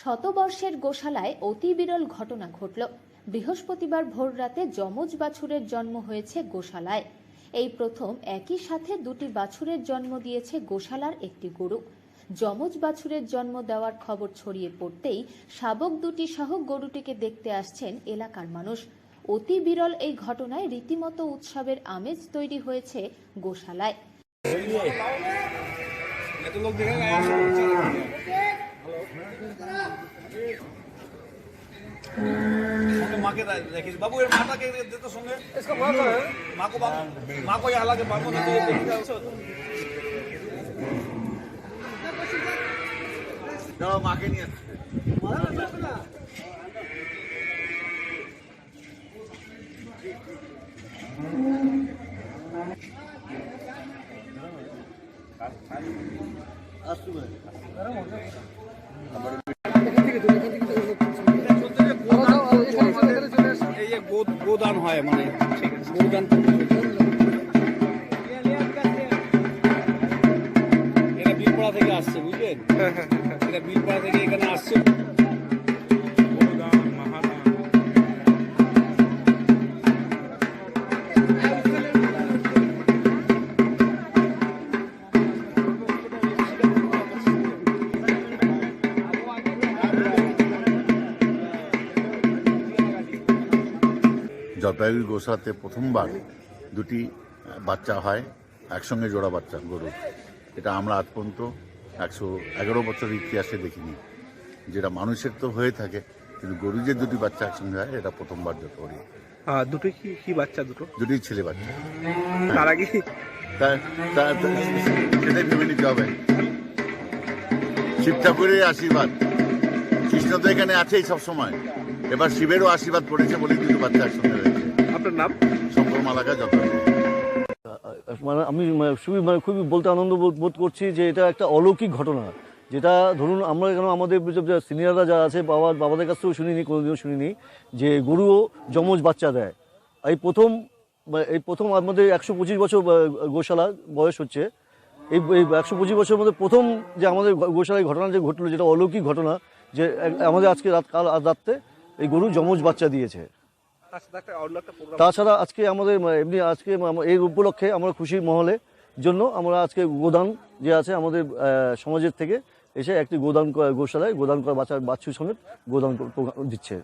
শতবর্ষের গোশালায় অতি বিরল ঘটনা ঘটল। বৃহস্পতিবার ভোররাতে যমজ বাছুরের জন্ম হয়েছে গোশালায়। এই প্রথম একই সাথে দুটি বাছুরের জন্ম দিয়েছে গোশালার একটি গরু। যমজ বাছুরের জন্ম দেওয়ার খবর ছড়িয়ে পড়তেই শাবক দুটি সহ গরুটিকে দেখতে আসছেন এলাকার মানুষ। অতি বিরল এই ঘটনায় রীতিমতো উৎসবের আমেজ তৈরি হয়েছে গোশালায়। মাকে দেখিস বাবু এর মাটাকে দে তো সঙ্গে মাকে বাবু মাকে হালাকে বাবু না দিয়ে দেখি দাও মাকে নিয়ে আসবে গরম হয়ে গোদান হয় মানে গোদান এটা বিলপাড়া থেকে আসছে বুঝলেন এটা বিলপাড়া থেকে এখানে আসছে। জলপাইগুড়ি গোসাতে প্রথমবার দুটি বাচ্চা হয় একসঙ্গে জোড়া বাচ্চা গরু। এটা আমরা আজ পর্যন্ত একশো এগারো বছর ইতিহাসে দেখিনি। যেটা মানুষের তো হয়ে থাকে কিন্তু গরু যে দুটি বাচ্চা একসঙ্গে হয় এটা প্রথমবার যত করি। দুটো কি কি বাচ্চা দুটো? দুটি ছেলে বাচ্চা। তার আগে সেটাই ভেবে নিতে হবে। শিব ঠাকুরের আশীর্বাদ। কৃষ্ণ তো এখানে আছেই সবসময়। এবার শিবেরও আশীর্বাদ পড়েছে বলে দুটো বাচ্চা একসঙ্গে আপনার নাম? শঙ্কর মালাকা জলপাইগুড়ি মানে আমি মানে খুবই মানে খুবই বলতে আনন্দ বোধ বোধ করছি যে এটা একটা অলৌকিক ঘটনা। যেটা ধরুন আমরা কেন আমাদের সিনিয়ররা যারা আছে বাবা বাবাদের কাছ থেকেও শুনিনি কোনোদিনও শুনিনি যে গরুও যমজ বাচ্চা দেয়। এই প্রথম এই প্রথম আমাদের একশো পঁচিশ বছর গোশালা বয়স হচ্ছে। এই এই একশো পঁচিশ বছরের মধ্যে প্রথম যে আমাদের গোশালায় ঘটনা যে ঘটলো যেটা অলৌকিক ঘটনা যে আমাদের আজকে রাত কাল আজ রাত্রে এই গরু যমজ বাচ্চা দিয়েছে। তাছাড়া আজকে আমাদের মানে এমনি আজকে এই উপলক্ষে আমরা খুশি মহলে জন্য আমরা আজকে গোদান যে আছে আমাদের সমাজের থেকে এসে একটি গোদান গোশালায় গোদান করা বাচ্চা বাচ্চু সমেত গোদান দিচ্ছে।